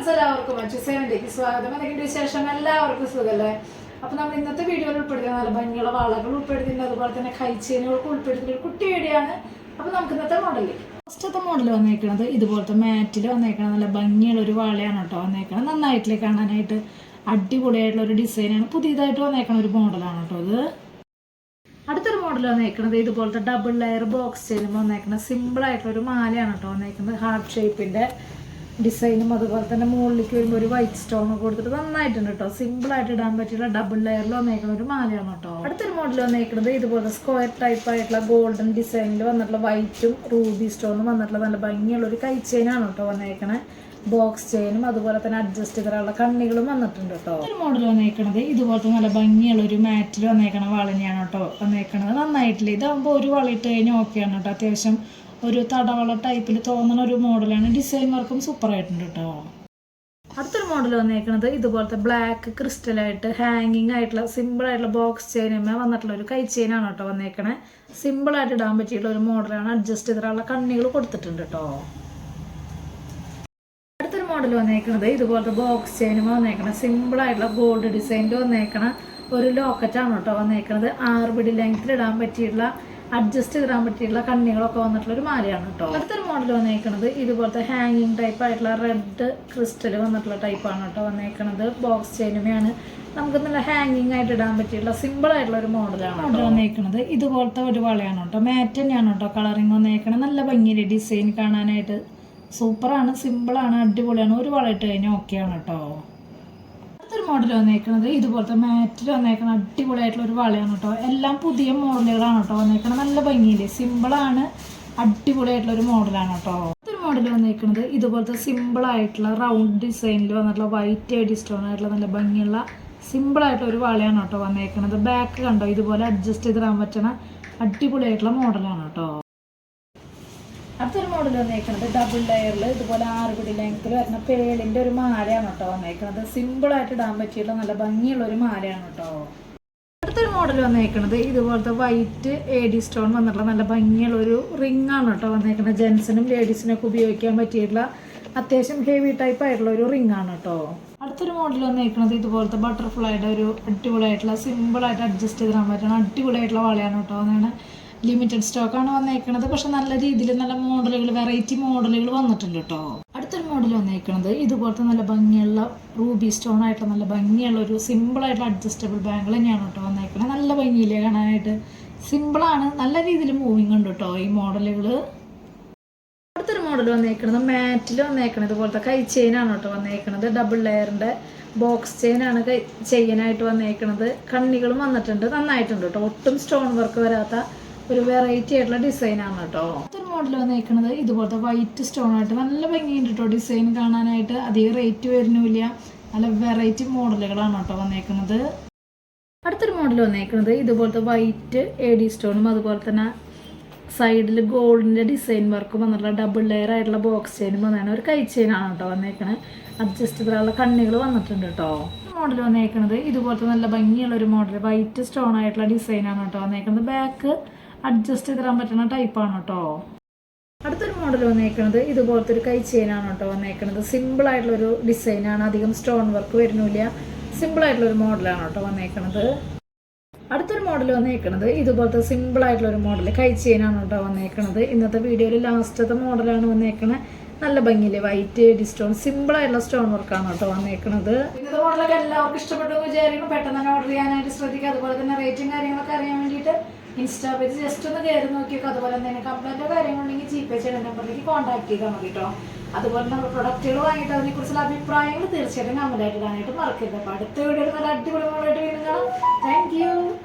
Friends എല്ലാവർക്കും അച്ചുസേനയിലേക്ക് സ്വാഗതം. എന്തെങ്കിലും വിശേഷം എല്ലാവർക്കും സുഖമല്ലേ? അപ്പോൾ നമ്മൾ ഇന്നത്തെ വീഡിയോയിൽ ഉൾപ്പെടുത്തുന്ന നല്ല ഭംഗിയുള്ള വളകൾ ഉൾപ്പെടുത്തിയിട്ടുണ്ട്. അതുപോലെ തന്നെ കൈച്ചേനുകൾക്ക് ഉൾപ്പെടുത്തുന്ന ഒരു കുട്ടി വീഡിയോയാണ്. അപ്പോൾ നമുക്ക് ഇന്നത്തെ മോഡൽ ഫസ്റ്റത്തെ മോഡൽ വന്നേക്കുന്നത് ഇതുപോലത്തെ മാറ്റിൽ വന്നേക്കണ നല്ല ഭംഗിയുള്ള ഒരു വളയാണ് കേട്ടോ വന്നേക്കണത്. നന്നായിട്ട് കാണാനായിട്ട്? അടിപൊളിയായിട്ടുള്ള ഒരു ഡിസൈനാണ് പുതിയതായിട്ട് വന്നേക്കണ ഒരു മോഡലാണ് കേട്ടോ ഇത്. അടുത്തൊരു മോഡൽ വന്നേക്കുന്നത് ഇതുപോലത്തെ ഡബിൾ ലെയർ ബോക്സ് ചെയ്യുമ്പോൾ വന്നേക്കുന്ന സിമ്പിൾ ആയിട്ടുള്ള ഒരു മാലയാണ് കേട്ടോ വന്നേക്കുന്നത് ഹാർട്ട് ഷേപ്പിന്റെ ഡിസൈനും അതുപോലെ തന്നെ മുകളിലേക്ക് വരുമ്പോൾ ഒരു വൈറ്റ് സ്റ്റോൺ കൊടുത്തിട്ട് നന്നായിട്ടുണ്ട് കേട്ടോ സിമ്പിൾ ആയിട്ട് ഇടാൻ പറ്റിയുള്ള ഡബിൾ ലെയറിൽ വന്നേക്കുന്ന ഒരു മാലയാണ് കേട്ടോ അടുത്തൊരു മോഡൽ വന്നേക്കുന്നത് ഇതുപോലെ സ്ക്വയർ ടൈപ്പ് ആയിട്ടുള്ള ഗോൾഡൻ ഡിസൈനിൽ വന്നിട്ടുള്ള വൈറ്റും റൂബി സ്റ്റോണും വന്നിട്ടുള്ള നല്ല ഭംഗിയുള്ള ഒരു കൈ ചെയിനാണ് കേട്ടോ വന്നേക്കണേ. ബോക്സ് ചെയിനും അതുപോലെ തന്നെ അഡ്ജസ്റ്റ് ചെയ്തിട്ടുള്ള കണ്ണികളും വന്നിട്ടുണ്ട് കേട്ടോ ഒരു മോഡൽ വന്നേക്കണത് ഇതുപോലത്തെ നല്ല ഭംഗിയുള്ള ഒരു മാറ്റിൽ വന്നേക്കണ വളനെയാണ് കേട്ടോ വന്നേക്കണത്. നന്നായിട്ടില്ല? ഇതാകുമ്പോൾ ഒരു വളയിട്ട് കഴിഞ്ഞാൽ ഓക്കെയാണ് കേട്ടോ അത്യാവശ്യം ഒരു തടവള ടൈപ്പിൽ തോന്നുന്ന ഒരു മോഡലാണ് ഡിസൈൻ വർക്കും സൂപ്പർ ആയിട്ടുണ്ട് കേട്ടോ അടുത്തൊരു മോഡൽ വന്നേക്കുന്നത് ഇതുപോലത്തെ ബ്ലാക്ക് ക്രിസ്റ്റൽ ആയിട്ട് ഹാങ്ങിങ് ആയിട്ടുള്ള സിമ്പിൾ ആയിട്ടുള്ള ബോക്സ് ചെയിനുമേ വന്നിട്ടുള്ള ഒരു കൈ ചെയിനാണ് കേട്ടോ വന്നേക്കണേ. സിമ്പിൾ ആയിട്ട് ഇടാൻ പറ്റിയിട്ടുള്ള ഒരു മോഡലാണ് അഡ്ജസ്റ്റ് ചെയ്തിട്ടുള്ള കണ്ണികൾ കൊടുത്തിട്ടുണ്ട് കേട്ടോ അടുത്തൊരു മോഡൽ വന്നേക്കുന്നത് ഇതുപോലത്തെ ബോക്സ് ചെയിനും വന്നേക്കണേ. സിമ്പിൾ ആയിട്ടുള്ള ഗോൾഡ് ഡിസൈനിൽ വന്നേക്കണ ഒരു ലോക്കറ്റാണ് കേട്ടോ വന്നേക്കുന്നത് ആറ് പിടി ലെങ്ത്തിൽ ഇടാൻ പറ്റിയിട്ടുള്ള അഡ്ജസ്റ്റ് ചെയ്തിടാൻ പറ്റിയിട്ടുള്ള കണ്ണികളൊക്കെ വന്നിട്ടുള്ള ഒരു മാലയാണ് കേട്ടോ അടുത്തൊരു മോഡൽ വന്നേക്കണത് ഇതുപോലത്തെ ഹാങ്ങിങ് ടൈപ്പ് ആയിട്ടുള്ള റെഡ് ക്രിസ്റ്റൽ വന്നിട്ടുള്ള ടൈപ്പാണ് കേട്ടോ വന്നേക്കണത്. ബോക്സ് ചെയിനുമയാണ് നമുക്ക് നല്ല ഹാങ്ങിങ് ആയിട്ട് ഇടാൻ പറ്റിയിട്ടുള്ള സിമ്പിൾ ആയിട്ടുള്ള ഒരു മോഡലാണ് മോഡൽ വന്നേക്കണത്. ഇതുപോലത്തെ ഒരു വളയാണ് കേട്ടോ മാറ്റ് തന്നെയാണ് കേട്ടോ കളറിങ് വന്നേക്കണത്. നല്ല ഭംഗിയിലെ ഡിസൈൻ കാണാനായിട്ട് സൂപ്പറാണ് സിമ്പിളാണ് അടിപൊളിയാണ്. ഒരു വള ഇട്ട് കഴിഞ്ഞാൽ ഓക്കെയാണ് കേട്ടോ അടുത്തൊരു മോഡൽ വന്നേക്കുന്നത് ഇതുപോലത്തെ മാറ്റിൽ വന്നേക്കുന്ന അടിപൊളിയായിട്ടുള്ള ഒരു വളയാണ് കേട്ടോ എല്ലാം പുതിയ മോഡലുകളാണ് കേട്ടോ വന്നേക്കുന്നത് നല്ല ഭംഗിയില്ലേ? സിമ്പിളാണ് അടിപൊളിയായിട്ടുള്ള ഒരു മോഡലാണ് കേട്ടോ അടുത്തൊരു മോഡൽ വന്നേക്കുന്നത് ഇതുപോലത്തെ സിമ്പിൾ ആയിട്ടുള്ള റൗണ്ട് ഡിസൈനിൽ വന്നിട്ടുള്ള വൈറ്റ് ഐഡി സ്റ്റോൺ ആയിട്ടുള്ള നല്ല ഭംഗിയുള്ള സിമ്പിൾ ആയിട്ടുള്ള ഒരു വളയാണ് കേട്ടോ വന്നേക്കുന്നത് ബാക്ക് കണ്ടോ? ഇതുപോലെ അഡ്ജസ്റ്റ് ചെയ്തിടാൻ പറ്റണ അടിപൊളിയായിട്ടുള്ള മോഡലാണ് കേട്ടോ അടുത്തൊരു മോഡൽ വന്നേക്കുന്നത് ഡബിൾ ലെയറിൽ ഇതുപോലെ ആറ് പിടി ലെങ്ത്തിൽ വരുന്ന പേളിന്റെ ഒരു മാലയാണ് കേട്ടോ വന്നേക്കുന്നത് സിമ്പിൾ ആയിട്ട് ഇടാൻ പറ്റിയിട്ടുള്ള നല്ല ഭംഗിയുള്ള ഒരു മാലയാണ് കേട്ടോ. അടുത്തൊരു മോഡൽ വന്നേക്കുന്നത് ഇതുപോലത്തെ വൈറ്റ് എ ഡി സ്റ്റോൺ വന്നിട്ടുള്ള നല്ല ഭംഗിയുള്ള ഒരു റിംഗ് ആണ് കേട്ടോ വന്നേക്കുന്നത് ജെൻസിനും ലേഡീസിനും ഒക്കെ ഉപയോഗിക്കാൻ പറ്റിയിട്ടുള്ള അത്യാവശ്യം ഹെവി ടൈപ്പ് ആയിട്ടുള്ള ഒരു റിംഗ് ആണ് കേട്ടോ. അടുത്തൊരു മോഡൽ വന്നേക്കുന്നത് ഇതുപോലത്തെ ബട്ടർഫ്ലൈയുടെ ഒരു അടിപൊളിയായിട്ടുള്ള സിമ്പിൾ ആയിട്ട് അഡ്ജസ്റ്റ് ചെയ്തിടാൻ പറ്റുന്ന അടിപൊളിയായിട്ടുള്ള വളയാണ് കേട്ടോ അതാണ് ലിമിറ്റഡ് സ്റ്റോക്കാണ് വന്നേക്കുന്നത് പക്ഷെ നല്ല രീതിയിൽ നല്ല മോഡലുകൾ വെറൈറ്റി മോഡലുകൾ വന്നിട്ടുണ്ട് കേട്ടോ. അടുത്തൊരു മോഡൽ വന്നേക്കുന്നത് ഇതുപോലത്തെ നല്ല ഭംഗിയുള്ള റൂബി സ്റ്റോൺ ആയിട്ടുള്ള നല്ല ഭംഗിയുള്ള ഒരു സിമ്പിൾ ആയിട്ടുള്ള അഡ്ജസ്റ്റബിൾ ബാങ്കിൾ തന്നെയാണ് കേട്ടോ വന്നേക്കുന്നത് നല്ല ഭംഗിയില്ലേ കാണാനായിട്ട് സിമ്പിളാണ് നല്ല രീതിയിൽ മൂവിങ് ഉണ്ട് കേട്ടോ ഈ മോഡലുകൾ. അടുത്തൊരു മോഡൽ വന്നേക്കുന്നത് മാറ്റിൽ വന്നേക്കുന്നത് ഇതുപോലത്തെ കൈ ചെയിനാണ് കേട്ടോ വന്നേക്കുന്നത് ഡബിൾ ലെയറിന്റെ ബോക്സ് ചെയിനാണ് കൈ ചെയിനായിട്ട് വന്നേക്കുന്നത് കണ്ണികളും വന്നിട്ടുണ്ട്. നന്നായിട്ടുണ്ട് കേട്ടോ. ഒട്ടും സ്റ്റോൺ വർക്ക് വരാത്ത ഒരു വെറൈറ്റി ആയിട്ടുള്ള ഡിസൈനാണ് കേട്ടോ. അടുത്തൊരു മോഡൽ വന്നേക്കുന്നത് ഇതുപോലത്തെ വൈറ്റ് സ്റ്റോൺ ആയിട്ട് നല്ല ഭംഗിയുണ്ട് കേട്ടോ ഡിസൈൻ കാണാനായിട്ട്. അധികം റേറ്റ് വരുന്നില്ല നല്ല വെറൈറ്റി മോഡലുകളാണ് കേട്ടോ വന്നേക്കുന്നത് അടുത്തൊരു മോഡൽ വന്നേക്കുന്നത് ഇതുപോലത്തെ വൈറ്റ് എ ഡി സ്റ്റോണും അതുപോലെ തന്നെ സൈഡിൽ ഗോൾഡിന്റെ ഡിസൈൻ വർക്കും വന്നിട്ടുള്ള ഡബിൾ ലെയർ ആയിട്ടുള്ള ബോക്സ് ചെയിനും വന്നാണ് ഒരു കൈ ചെയിനാണ് കേട്ടോ വന്നേക്കണത് അഡ്ജസ്റ്റബിളുള്ള കണ്ണികൾ വന്നിട്ടുണ്ട് കേട്ടോ. മോഡൽ വന്നേക്കുന്നത് ഇതുപോലത്തെ നല്ല ഭംഗിയുള്ള ഒരു മോഡൽ വൈറ്റ് സ്റ്റോൺ ആയിട്ടുള്ള ഡിസൈനാണ് കേട്ടോ വന്നേക്കുന്നത് ബാക്ക് അഡ്ജസ്റ്റ് തരാൻ പറ്റുന്ന ടൈപ്പാണ് കേട്ടോ അടുത്തൊരു മോഡൽ വന്നേക്കുന്നത് ഇതുപോലത്തെ ഒരു കൈ ചെയിനാണ് കേട്ടോ വന്നേക്കുന്നത് സിമ്പിൾ ആയിട്ടുള്ള ഒരു ഡിസൈനാണ് അധികം സ്റ്റോൺ വർക്ക് വരുന്നില്ല. സിമ്പിൾ ആയിട്ടുള്ള ഒരു മോഡലാണ് കേട്ടോ വന്നേക്കുന്നത് അടുത്തൊരു മോഡൽ വന്നേക്കുന്നത് ഇതുപോലത്തെ സിമ്പിൾ ആയിട്ടുള്ള ഒരു മോഡൽ കൈ ചെയിനാണ് കേട്ടോ വന്നേക്കുന്നത് ഇന്നത്തെ വീഡിയോയിൽ ലാസ്റ്റത്തെ മോഡലാണ് വന്നേക്കുന്നത് നല്ല ഭംഗിയിൽ വൈറ്റ് ഡിസ്റ്റോൺ സിമ്പിൾ ആയിട്ടുള്ള സ്റ്റോൺ വർക്കാണ് കേട്ടോ വന്നേക്കുന്നത് ഇന്നത്തെ മോഡലൊക്കെ എല്ലാവർക്കും ഇഷ്ടപ്പെട്ടു വിചാരിക്കും പെട്ടെന്ന് തന്നെ ഓർഡർ ചെയ്യാനായിട്ട് ശ്രദ്ധിക്കുക. അതുപോലെ തന്നെ റേറ്റും കാര്യങ്ങളൊക്കെ അറിയാൻ വേണ്ടിയിട്ട് ഇൻസ്റ്റാ പേജ് ജസ്റ്റ് ഒന്ന് കയറി നോക്കിയൊക്കെ അതുപോലെ തന്നെ കംപ്ലൈന്റോ കാര്യങ്ങളുണ്ടെങ്കിൽ ജി പേ ചെയ്യുന്ന നമ്പറിലേക്ക് കോൺടാക്ട് ചെയ്താൽ മതി കേട്ടോ അതുപോലെ നമ്മൾ പ്രൊഡക്റ്റുകൾ വാങ്ങിയിട്ട് അതിനെക്കുറിച്ചുള്ള അഭിപ്രായങ്ങൾ തീർച്ചയായിട്ടും കമന്റായിട്ട് ഇടാനായിട്ട് മറക്കരുത്. അപ്പോൾ അടുത്ത വീഡിയോ നല്ല അടിപൊളി മോളായിട്ട് വീണ്ടും കാണാം. Thank you